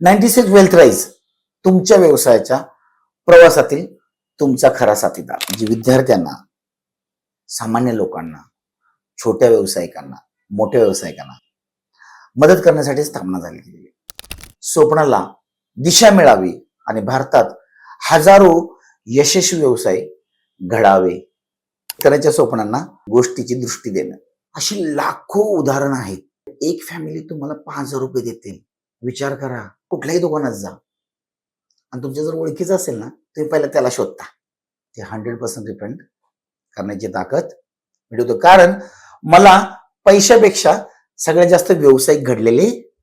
Ninety six wealth rise तुमच्या व्यवसायाच्या प्रवासातील तुमचा खरा साथीदार. जे विद्यार्थ्यांना सामान्य लोकांना छोट्या व्यावसायिकांना मोठ्या व्यावसायिकांना मदत करण्यासाठी स्थापना झाली गेली. स्वप्नाला दिशा मिळावी आणि भारतात हजारो यशस्वी व्यवसाय घडावे करायच्या स्वप्नांना गोष्टीची दृष्टी देणं. अशी लाखो उदाहरणं आहेत. एक फॅमिली तुम्हाला पाच हजार रुपये देते विचार करा. कुठल्याही दुकानात जा. आणि तुमच्या जर ओळखीचं असेल ना तुम्ही पहिला त्याला शोधता. ते हंड्रेड पर्सेंट डिपेंड करण्याची ताकद मिळवतो. कारण मला पैशापेक्षा सगळ्यात जास्त व्यावसायिक घडलेले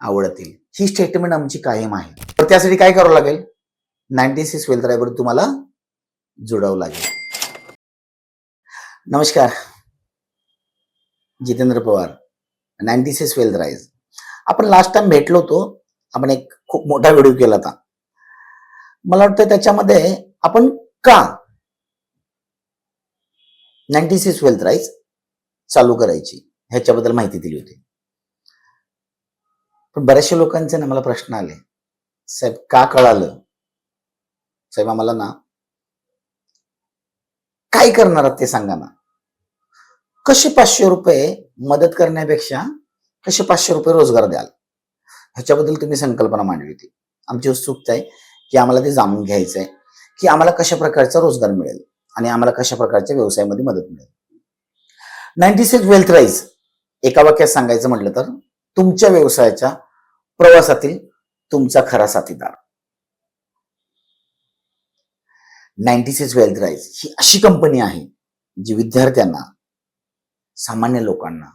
आवडतील. ही स्टेटमेंट आमची कायम आहे. तर त्यासाठी काय करावं लागेल? नाईन्टी सिक्स वेल्थ ड्रायव्हर तुम्हाला जोडावं लागेल. नमस्कार. Jitendra Pawar. Ninety six wealth rise आपण लास्ट टाइम भेटलो होतो आपण एक खूप मोठा व्हिडिओ केला होता. मला वाटतं त्याच्यामध्ये आपण का नाईन्टी सिक्स वेल्थ राईज चालू करायची ह्याच्याबद्दल माहिती दिली होती. पण बऱ्याचशा लोकांचे ना मला प्रश्न आले. साहेब का कळालं? साहेब आम्हाला ना काय करणार आहात ते सांगा ना. कसे पाचशे रुपये मदत करण्यापेक्षा कसे पाचशे रुपये रोजगार द्याल? ह्याच्याबद्दल तुम्ही संकल्पना मांडली होती. आमची उत्सुकता आहे की आम्हाला ते जाणून घ्यायचं आहे की आम्हाला कशा प्रकारचा रोजगार मिळेल आणि आम्हाला कशा प्रकारच्या व्यवसायामध्ये मदत मिळेल. नाईन्टी सिक्स वेल्थ राईज एका वाक्यात सांगायचं म्हटलं तर तुमच्या व्यवसायाच्या प्रवासातील तुमचा खरा साथीदार. नाईन्टी सिक्स वेल्थ राईज ही अशी कंपनी आहे जी विद्यार्थ्यांना सामान्य लोकांना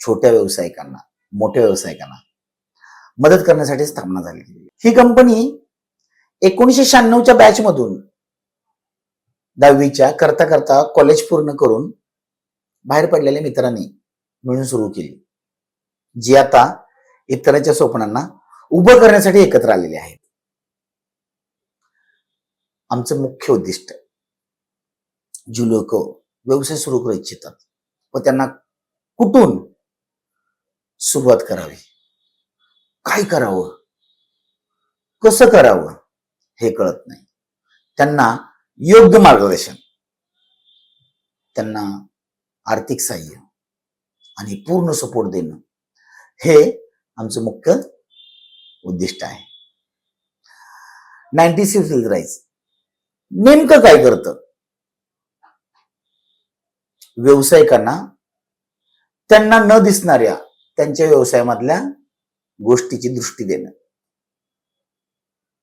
छोट्या व्यावसायिकांना मोठ्या व्यावसायिकांना मदत करण्यासाठी स्थापना झाली. ही कंपनी एकोणीसशे शहाण्णवच्या बॅच मधून दहावीच्या करता करता कॉलेज पूर्ण करून बाहेर पडलेल्या मित्रांनी मिळून सुरू केली. जी आता इतरांच्या स्वप्नांना उभं करण्यासाठी एकत्र आलेले आहेत. आमचं मुख्य उद्दिष्ट जी लोक व्यवसाय सुरू करू इच्छितात व त्यांना कुठून सुरुवात करावी? काय करावं? कसं करावं? हे कळत नाही. त्यांना योग्य मार्गदर्शन. त्यांना आर्थिक सहाय्य आणि पूर्ण सपोर्ट देणं. हे आमचं मुख्य उद्दिष्ट आहे. नाईन्टी सिक्स राईज नेमकं काय करतं व्यावसायिकांना त्यांना न दिसणाऱ्या त्यांच्या व्यवसायामधल्या गोष्टीची दृष्टी देणं.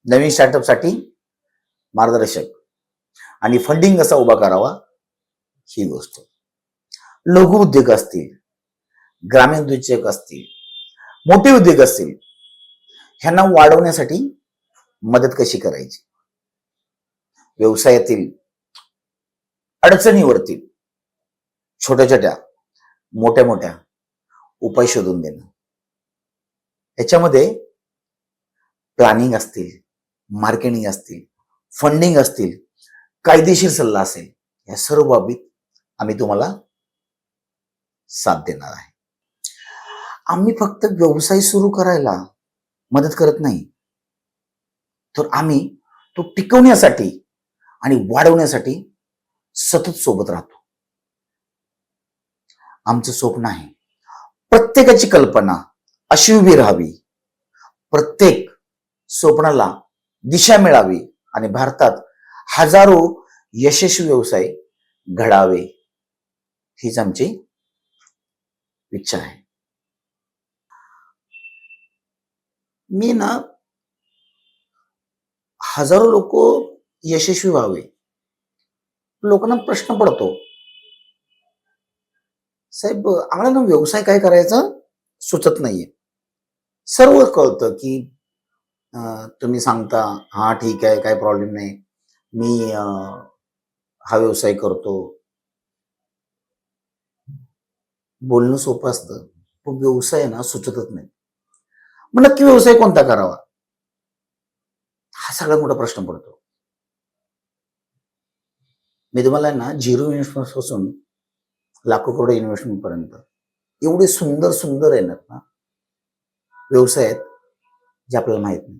नवीन स्टार्टअपसाठी मार्गदर्शक. आणि फंडिंग कसा उभा करावा ही गोष्ट. लघु उद्योग असतील ग्रामीण उद्योजक असतील मोठे उद्योग असतील ह्यांना वाढवण्यासाठी मदत कशी करायची? व्यवसायातील अडचणीवरती छोट्या छोट्या मोठ्या मोठ्या उपाय शोधून देणं. याच्यामध्ये प्लॅनिंग असतील मार्केटिंग असतील फंडिंग असतील कायदेशीर सल्ला असेल या सर्व बाबीत आम्ही तुम्हाला साथ देणार आहे. आम्ही फक्त व्यवसाय सुरू करायला मदत करत नाही. तर आम्ही तो टिकवण्यासाठी आणि वाढवण्यासाठी सतत सोबत राहतो. आमचं स्वप्न आहे प्रत्येकाची कल्पना अशी उभी राहावी. प्रत्येक स्वप्नाला दिशा मिळावी आणि भारतात हजारो यशस्वी व्यवसाय घडावे. हीच आमची इच्छा आहे. मी ना हजारो लोक यशस्वी व्हावे. लोकांना प्रश्न पडतो. साहेब आम्हाला ना व्यवसाय काय करायचा सुचत नाहीये. सर्व कळतं की तुम्ही सांगता हा ठीक आहे काय प्रॉब्लेम नाही. मी हा व्यवसाय करतो. बोलणं सोपं असतं. पण व्यवसाय ना सुचतच नाही. मग नक्की व्यवसाय कोणता करावा? हा सगळ्यात मोठा प्रश्न पडतो. मी तुम्हाला ना झिरो इन्व्हेस्टमेंटपासून लाखो करोड इन्व्हेस्टमेंट पर्यंत एवढे सुंदर सुंदर आहे ना व्यवसाय आहेत जे आपल्याला माहीत नाही.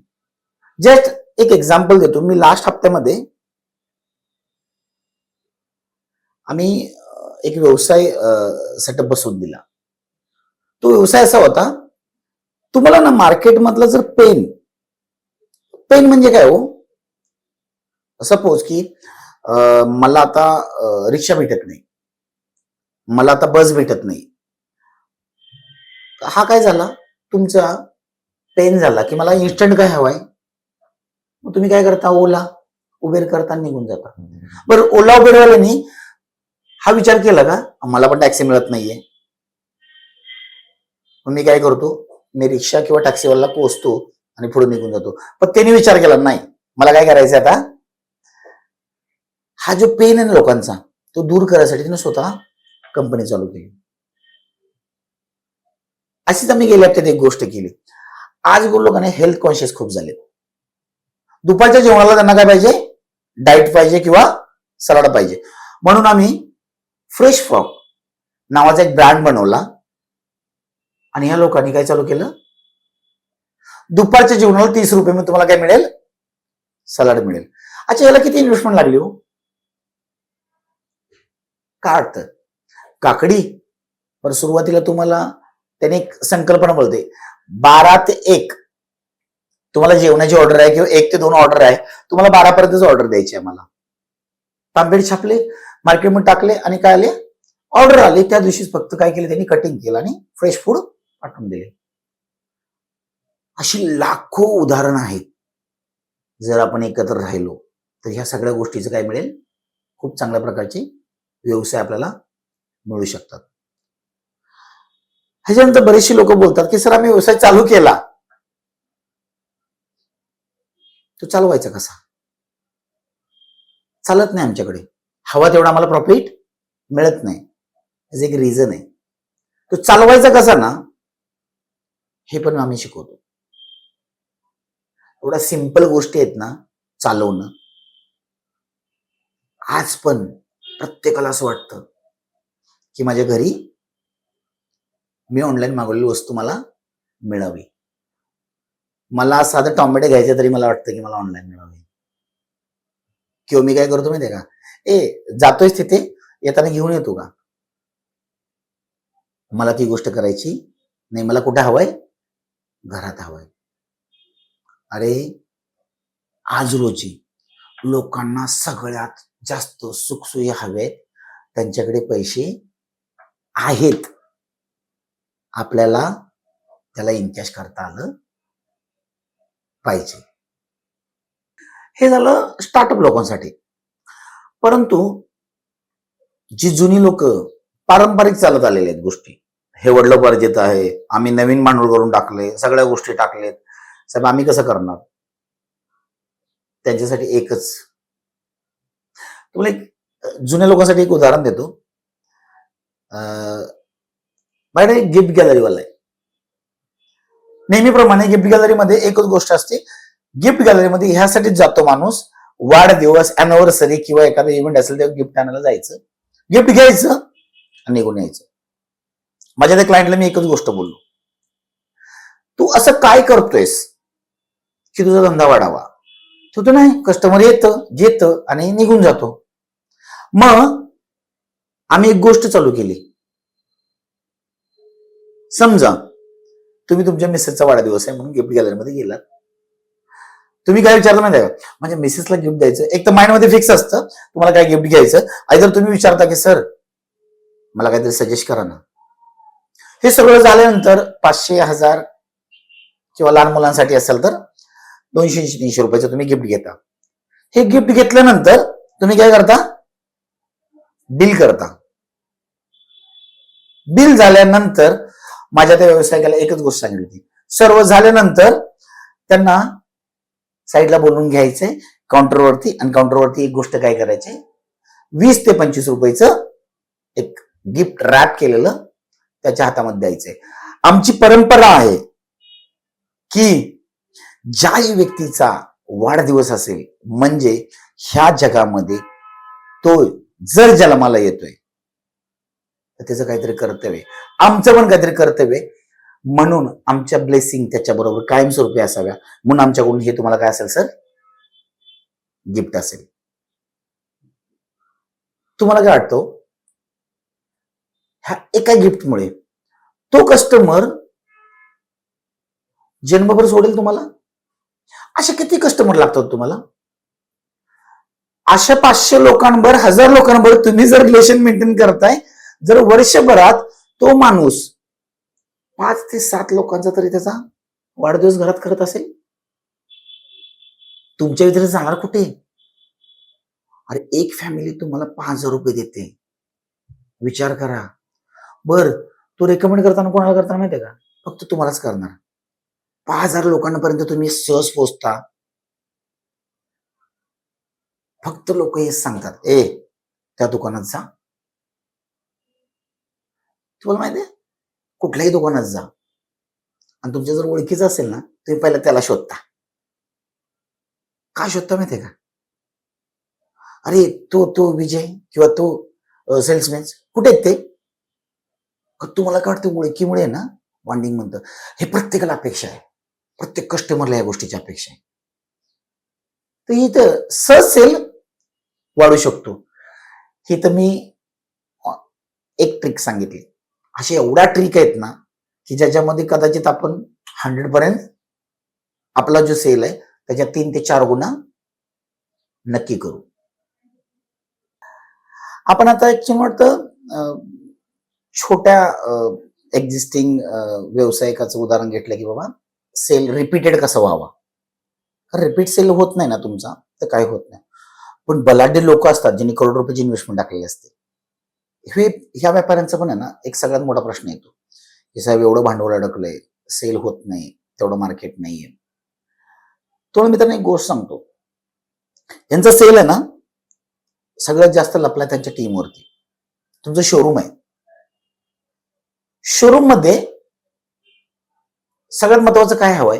जस्ट एक एक्झाम्पल देतो. मी लास्ट हप्त्यामध्ये आम्ही एक व्यवसाय सेटअप बसवून दिला. तो व्यवसाय असा होता तुम्हाला ना मार्केटमधलं जर पेन पेन म्हणजे काय हो? सपोज की मला आता रिक्षा भेटत नाही. मला आता बस भेटत नाही. हा काय झाला? तुमचा पेन झाला की मला इन्स्टंट काय हवाय? मग तुम्ही काय करता? ओला उबेर करता निघून जाता. बरं ओला उबेरवाल्यांनी हा विचार केला का? मला पण टॅक्सी मिळत नाहीये. मग मी काय करतो? मी रिक्षा किंवा टॅक्सीवाला पोहोचतो आणि पुढे निघून जातो. पण त्यांनी विचार केला नाही मला काय करायचं आता? हा जो पेन आहे ना लोकांचा तो दूर करायसाठी तिने स्वतः कंपनी चालू केली. अशीच आम्ही गेल्या हप्त्यात एक गोष्ट केली. आज बोललो हेल्थ कॉन्शियस खूप झाले. दुपारच्या जेवणाला त्यांना काय पाहिजे? डाएट पाहिजे किंवा सलाड पाहिजे. म्हणून आम्ही फ्रेश फॉक नावाचा एक ब्रँड बनवला. आणि ह्या लोकांनी काय चालू केलं? दुपारच्या जेवणाला तीस रुपये मी तुम्हाला काय मिळेल? सलाड मिळेल. अच्छा याला किती इन्व्हेस्टमेंट लागली हो? काय वाटतं काकडी. पण सुरुवातीला तुम्हाला त्याने एक संकल्पना बोलते. बारा ते एक. तुम्हाला जेवणाची ऑर्डर आहे किंवा एक ते दोन ऑर्डर आहे तुम्हाला बारापर्यंतच ऑर्डर द्यायची आहे मला तांबेड छापले मार्केटमध्ये टाकले आणि काय आले? ऑर्डर आले. त्या दिवशीच फक्त काय केलं? त्यांनी कटिंग केलं आणि फ्रेश फूड पाठवून दिले. अशी लाखो उदाहरणं आहेत. जर आपण एकत्र राहिलो तर ह्या सगळ्या गोष्टीचं काय मिळेल? खूप चांगल्या प्रकारचे व्यवसाय आपल्याला मिळू शकतात. ह्याच्यानंतर बरेचसे लोक बोलतात की सर आम्ही व्यवसाय चालू केला. तो चालवायचा कसा? चालत नाही आमच्याकडे. हवा तेवढा आम्हाला प्रॉफिट मिळत नाही. त्याचं एक रिझन आहे. तो चालवायचा कसा ना हे पण आम्ही शिकवतो. एवढ्या सिंपल गोष्टी आहेत ना चालवणं. आज पण प्रत्येकाला असं वाटतं की माझ्या घरी मी ऑनलाईन मागवलेली वस्तू मला मिळावी. मला साधं टॉमॅटो घ्यायचे तरी मला वाटतं की मला ऑनलाईन मिळावी. किंवा मी काय करतो माहिती का? ए जातोय तिथे येताना घेऊन येतो का? मला ती गोष्ट करायची नाही मला कुठे हवंय? घरात हवंय. अरे आज रोजी लोकांना सगळ्यात जास्त सुखसोयी हवेत त्यांच्याकडे पैसे आहेत. आपल्याला त्याला इनकॅश करता आलं पाहिजे. हे झालं स्टार्टअप लोकांसाठी. परंतु जी जुनी लोक पारंपरिक चालत आलेले आहेत गोष्टी. हे वडलं गरजेचं आहे आम्ही नवीन भांडवल करून टाकले सगळ्या गोष्टी टाकलेत. साहेब आम्ही कसं करणार? त्यांच्यासाठी एकच. तुम्हाला एक जुन्या लोकांसाठी एक उदाहरण देतो. अं, माझ्याकडे गिफ्ट गॅलरीवाला आहे. नेहमीप्रमाणे गिफ्ट गॅलरीमध्ये एकच गोष्ट असते. गिफ्ट गॅलरीमध्ये ह्यासाठीच जातो माणूस. वाढदिवस अॅनिव्हर्सरी किंवा एखादा इव्हेंट असेल तेव्हा गिफ्ट आणायला जायचं. गिफ्ट घ्यायचं आणि निघून यायचं. माझ्या त्या क्लायंटला मी एकच गोष्ट बोललो. तू असं काय करतोयस की तुझा धंदा वाढावा? तू तर नाही कस्टमर येतं घेतं आणि निघून जातो. मग आम्ही एक गोष्ट चालू केली. समजा तुम्ही तुमच्या मिसेसचा वाढदिवस आहे म्हणून गिफ्ट गॅलरीमध्ये गेलात. तुम्ही काय विचारलं माहिती द्या का? म्हणजे मिसेसला गिफ्ट द्यायचं एक तर माइंडमध्ये फिक्स असतं तुम्हाला काय गिफ्ट घ्यायचं आयदर तुम्ही विचारता की सर मला काहीतरी सजेस्ट करा ना. हे सगळं झाल्यानंतर पाचशे हजार किंवा लहान मुलांसाठी असेल तर दोनशे तीनशे रुपयाचं तुम्ही गिफ्ट घेता. हे गिफ्ट घेतल्यानंतर तुम्ही काय करता? बिल करता. बिल झाल्यानंतर माझ्या त्या व्यावसायिकाला एकच गोष्ट सांगितली होती. सर्व झाल्यानंतर त्यांना साईडला बोलवून घ्यायचंय काउंटरवरती आणि काउंटरवरती एक गोष्ट काय करायची? वीस ते पंचवीस रुपयाचं एक गिफ्ट रॅप केलेलं त्याच्या हातामध्ये द्यायचंय आमची परंपरा आहे की ज्याही व्यक्तीचा वाढदिवस असेल म्हणजे ह्या जगामध्ये तो जर जन्माला येतोय तर त्याचं काहीतरी कर्तव्य आहे. आमचं पण काहीतरी कर्तव्य आहे. म्हणून आमच्या ब्लेसिंग त्याच्याबरोबर कायमस्वरूपी असाव्या. म्हणून आमच्याकडून हे तुम्हाला काय असेल सर गिफ्ट असेल. तुम्हाला काय वाटतो हो? ह्या एका गिफ्टमुळे तो कस्टमर जन्मभर सोडेल तुम्हाला? असे किती कस्टमर लागतात तुम्हाला? अशा पाचशे लोकांवर हजार लोकांवर तुम्ही जर रिलेशन मेंटेन करताय जर वर्षभरात तो माणूस पाच ते सात लोकांचा तरी त्याचा वाढदिवस घरात करत असेल? तुमच्या व्यतिरिक्त जाणार कुठे? अरे एक फॅमिली तुम्हाला पाच हजार रुपये देते. विचार करा. बर तो रेकमेंड करताना कोणाला करताना माहितीये का? फक्त तुम्हालाच करणार. पाच हजार लोकांपर्यंत तुम्ही सहज पोचता फक्त लोक हेच सांगतात ए त्या दुकानात जा. तुम्हाला माहितीये कुठल्याही दुकानात जा. आणि तुमच्या जर ओळखीचं असेल ना तुम्ही पहिला त्याला शोधता. का शोधता माहिती का? अरे तो तो विजय किंवा तो सेल्समॅन कुठे आहेत ते? तुम्हाला काय वाटतं ओळखीमुळे ना बॉन्डिंग म्हणतं. हे प्रत्येकाला अपेक्षा आहे. प्रत्येक कस्टमरला या गोष्टीची अपेक्षा आहे. तर इथं सहज सेल वाढू शकतो. हे तर मी एक ट्रिक सांगितली. अशा एवढ्या ट्रिक आहेत ना की ज्याच्यामध्ये कदाचित आपण हंड्रेड पर्यंत आपला जो सेल आहे त्याच्या तीन ते चार गुणा नक्की करू. आपण आता एक वाटतं छोट्या एक्झिस्टिंग व्यावसायिकाचं उदाहरण घेतलं की बाबा सेल रिपीटेड कसा व्हावा? रिपीट सेल होत नाही ना तुमचा तर काय होत नाही. पण बलाढ्य लोक असतात ज्यांनी करोड रुपयाची इन्व्हेस्टमेंट टाकलेली असते. हे ह्या व्यापाऱ्यांचा पण आहे ना एक सगळ्यात मोठा प्रश्न येतो. की साहेब एवढं भांडवल अडकलंय सेल होत नाही तेवढं मार्केट नाहीये. तो मी एक गोष्ट सांगतो. यांचा सेल आहे ना सगळ्यात जास्त लपला त्यांच्या टीमवरती तुमचं शोरूम आहे. शोरूममध्ये सगळ्यात महत्वाचं काय हवंय?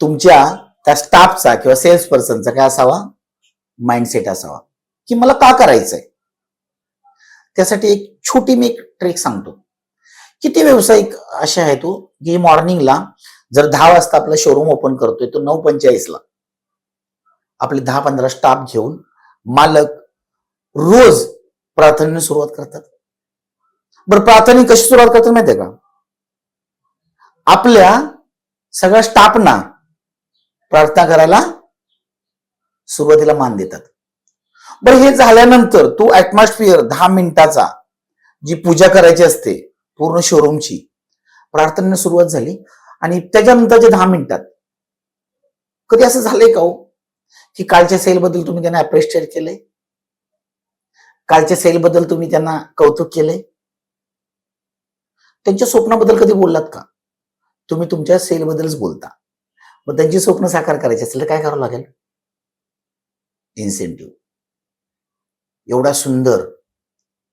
तुमच्या त्या स्टाफचा किंवा सेल्स पर्सनचा काय असावा? माइंडसेट असावा. की मला का करायचंय? त्यासाठी एक छोटी मी एक ट्रिक सांगतो. किती व्यावसायिक असे आहे तो हो, की मॉर्निंगला जर दहा वाजता आपला शोरूम ओपन करतोय तो नऊ पंचेचाळीसला आपले दहा पंधरा स्टाफ घेऊन मालक रोज प्रार्थनेने सुरुवात करतात. बरं प्रार्थने कशी सुरुवात करतात माहितीये का? आपल्या सगळ्या स्टाफना प्रार्थना करायला सुरुवातीला मान देतात. बरं हे झाल्यानंतर तू ऍटमॉस्फिअर दहा मिनिटाचा जी पूजा करायची असते पूर्ण शोरूमची प्रार्थनेने सुरुवात झाली आणि त्याच्यानंतरच्या दहा मिनिटात कधी असं झालंय का हो? की कालच्या सेल बद्दल तुम्ही त्यांना अप्रिशिएट केलंय? कालच्या सेल बद्दल तुम्ही त्यांना कौतुक केलंय? त्यांच्या स्वप्नाबद्दल कधी बोललात का? तुम्ही तुमच्या सेल बद्दलच बोलता. मग त्यांची स्वप्न साकार करायची असेल तर काय करावं लागेल? इन्सेंटिव्ह एवढा सुंदर.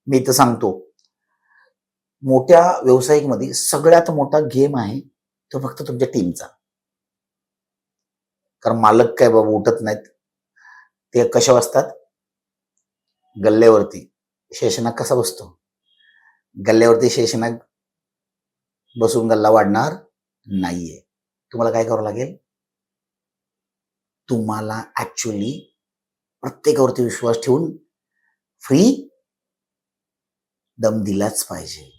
मी इथं सांगतो. मोठ्या व्यावसायिकमध्ये सगळ्यात मोठा गेम आहे तो फक्त तुमच्या टीमचा कारण मालक काय बाबा उठत नाहीत. ते कशा असतात गल्ल्यावरती. शेषनाग कसा बसतो? गल्ल्यावरती शेषनाग बसून गल्ला वाढणार नाहीये. तुम्हाला काय करावं लागेल? तुम्हाला ऍक्च्युली प्रत्येकावरती विश्वास ठेवून फ्री दम दिलाच पाहिजे.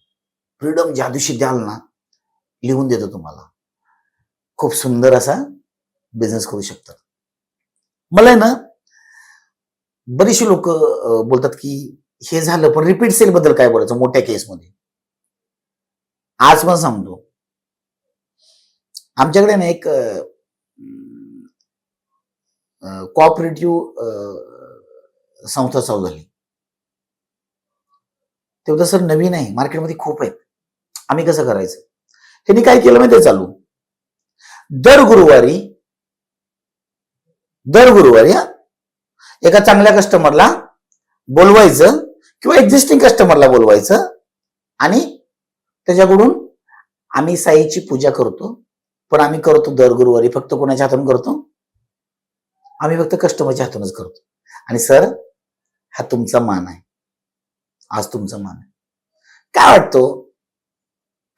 फ्रीडम ज्या दिवशी द्याल ना लिहून देतो तुम्हाला. खूप सुंदर असा बिझनेस करू शकतात. मला आहे ना बरीचशी लोक बोलतात की हे झालं पण रिपीट सेल बद्दल काय बोलायचं? मोठ्या केसमध्ये आज पण सांगतो. आमच्याकडे ना एक कोऑपरेटिव्ह संस्था चालू झाली. तेवढं सर नवीन आहे. मार्केटमध्ये खूप आहेत. आम्ही कसं करायचं? त्यांनी काय केलं माहिती चालू? दर गुरुवारी दर गुरुवारी हा एका चांगल्या कस्टमरला बोलवायचं किंवा एक्झिस्टिंग कस्टमरला बोलवायचं आणि त्याच्याकडून आम्ही साईची पूजा करतो. पण आम्ही करतो दर गुरुवारी फक्त कोणाच्या हातून करतो? आम्ही फक्त कस्टमरच्या हातूनच करतो. आणि सर हा तुमचा मान आहे. आज तुमचा मान आहे. काय वाटतो हो?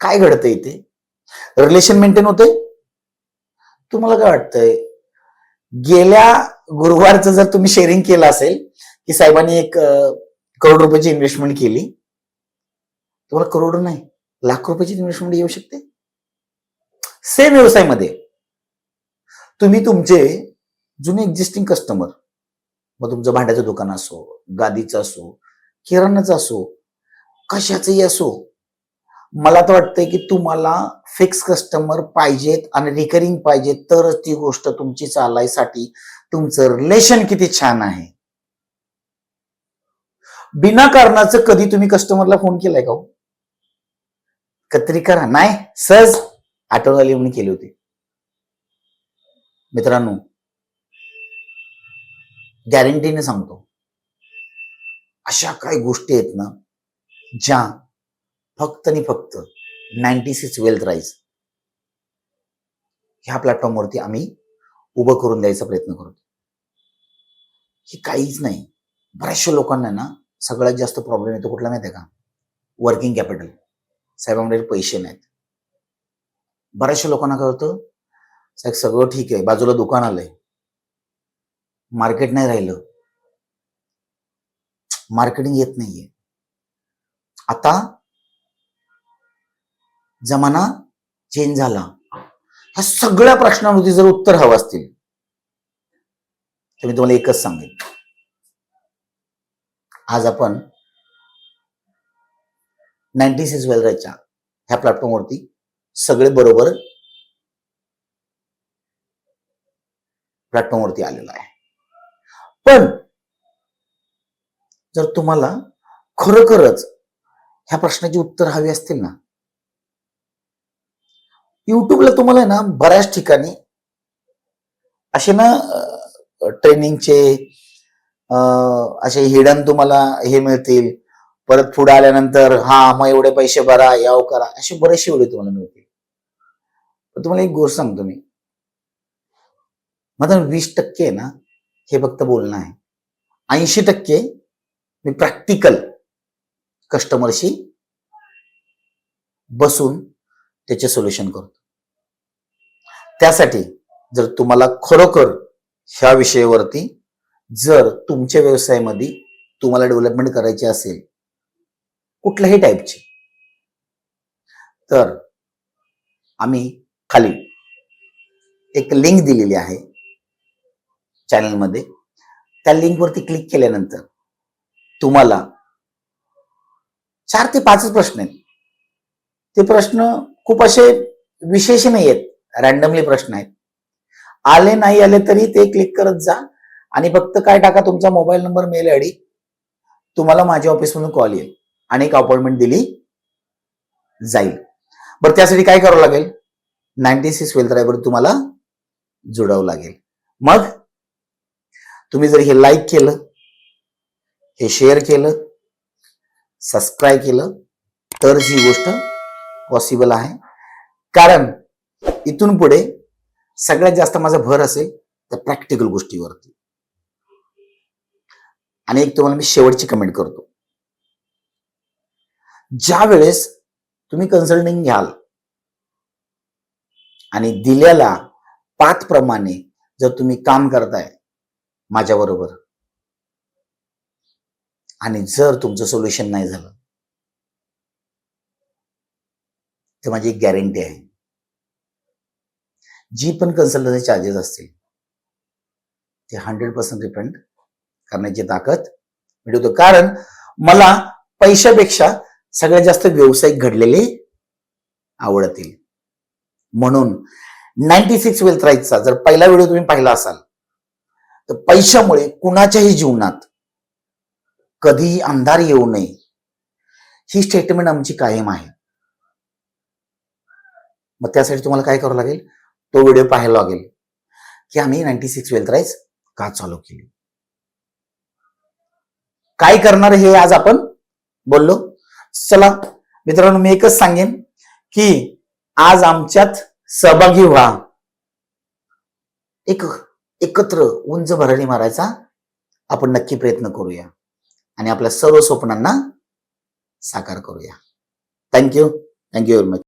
काय घडतंय इथे? रिलेशन मेंटेन होते तुम्हाला काय वाटतंय? गेल्या गुरुवारचं जर तुम्ही शेअरिंग केलं असेल की साहेबांनी एक करोड रुपयाची इन्व्हेस्टमेंट केली. तुम्हाला करोड नाही लाख रुपयाची इन्व्हेस्टमेंट येऊ शकते. सेम व्यवसायामध्ये. तुम्ही तुमचे जुने एक्झिस्टिंग कस्टमर मग तुमचं भांड्याचं दुकान असो गादीचं असो किरणच असो कशाचंही असो मला तर वाटतंय की तुम्हाला फिक्स कस्टमर पाहिजेत आणि रिकरिंग पाहिजेत तरच ती गोष्ट तुमची चालायसाठी तुमचं रिलेशन किती छान आहे. बिना कारणाचं कधी तुम्ही कस्टमरला फोन केलाय का हो? कत्री करा. नाही सहज आठवण आली म्हणून केली होती. मित्रांनो गॅरंटीने सांगतो. अशा काही गोष्टी आहेत ना ज्या फक्त आणि फक्त नाईन्टी सिक्स वेल्थ राईज ह्या प्लॅटफॉर्मवरती आम्ही उभं करून द्यायचा प्रयत्न करतो. हे काहीच नाही. बऱ्याचशा लोकांना ना सगळ्यात जास्त प्रॉब्लेम येतो कुठला माहिती आहे का वर्किंग कॅपिटल साहेबांकडे पैसे नाहीत. बऱ्याचशा लोकांना काय होतं? साहेब सगळं ठीक आहे. बाजूला दुकान आलंय. मार्केट नाही राहिलं. मार्केटिंग येत नाहीये. आता जमाना चेंज झाला. ह्या सगळ्या प्रश्नांवरती जर उत्तर हवं असतील तर मी तुम्हाला एकच सांगेन. आज आपण नाईन्टी सिक्स वेलराच्या ह्या प्लॅटफॉर्मवरती सगळे बरोबर प्लॅटफॉर्मवरती आलेलो आहे. पण जर तुम्हाला खरोखरच ह्या प्रश्नाची उत्तर हवी असतील ना? युट्यूबला तुम्हाला ना बऱ्याच ठिकाणी असे ना ट्रेनिंगचे असे हिडन तुम्हाला हे मिळतील. परत पुढे आल्यानंतर हा मग एवढे पैसे भरा याव करा. असे बरेचसे व्हिडिओ तुम्हाला मिळतील. तुम्हाला एक गोष्ट सांगतो मी. माझा वीस टक्के ना हे फक्त बोलणं आहे. ऐंशी टक्के मी प्रॅक्टिकल कस्टमरशी बसून त्याचे सोल्युशन करतो. त्यासाठी जर तुम्हाला खरोखर ह्या विषयावरती जर तुमच्या व्यवसायामध्ये तुम्हाला डेव्हलपमेंट करायची असेल कुठल्याही टाईपची तर आम्ही खाली एक लिंक दिलेली आहे चॅनलमध्ये त्या लिंकवरती क्लिक केल्यानंतर तुम्हाला? चार ते पाचच प्रश्न आहेत. ते प्रश्न खूप असे विशेष नाही आहेत. रॅन्डमली प्रश्न आहेत. आले नाही आले तरी ते क्लिक करत जा आणि फक्त काय टाका तुमचा मोबाईल नंबर मेल आयडी तुम्हाला माझ्या ऑफिसमधून कॉल येईल आणि एक अपॉइंटमेंट दिली जाईल. बरं त्यासाठी काय करावं लागेल? नाईन्टी सिक्स वेल्थ ड्रायव्हर तुम्हाला जोडावं लागेल. मग तुम्ही जर हे लाईक केलं हे शेअर केलं सबस्क्राईब केलं तर ही गोष्ट पॉसिबल आहे. कारण इथून पुढे सगळ्यात जास्त माझा भर असेल त्या प्रॅक्टिकल गोष्टीवरती. आणि एक तुम्हाला मी शेवटची कमेंट करतो. ज्या वेळेस तुम्ही कन्सल्टिंग घ्याल आणि दिल्याला पाथ प्रमाणे जर तुम्ही काम करताय माझ्याबरोबर आणि जर तुमचं सोल्युशन नाही झालं तर माझी एक गॅरंटी आहे. जी पण कन्सल्टन्सी चार्जेस असतील ते हंड्रेड पर्सेंट रिफंड करण्याची ताकद मिळवतो. कारण मला पैशापेक्षा सगळ्यात जास्त व्यावसायिक घडलेले आवडतील. म्हणून नाईन्टी सिक्स वेल्थ राईटचा जर पहिला व्हिडिओ तुम्ही पाहिला असाल तर पैशामुळे कुणाच्याही जीवनात कधीही अंधार येऊ नये. ही स्टेटमेंट आमची कायम आहे. मग त्यासाठी तुम्हाला काय करावं लागेल? तो व्हिडिओ पाहायला लागेल. की आम्ही नाईन्टी सिक्स वेल्थ राईज का चालू केली? काय करणार हे आज आपण? बोललो. चला मित्रांनो मी एकच सांगेन की आज आमच्यात सहभागी व्हा. एक एकत्र उंच भरणी मारायचा आपण नक्की प्रयत्न करूया. आणि आपल्या सर्व स्वप्नांना साकार करूया. Thank you thank you very much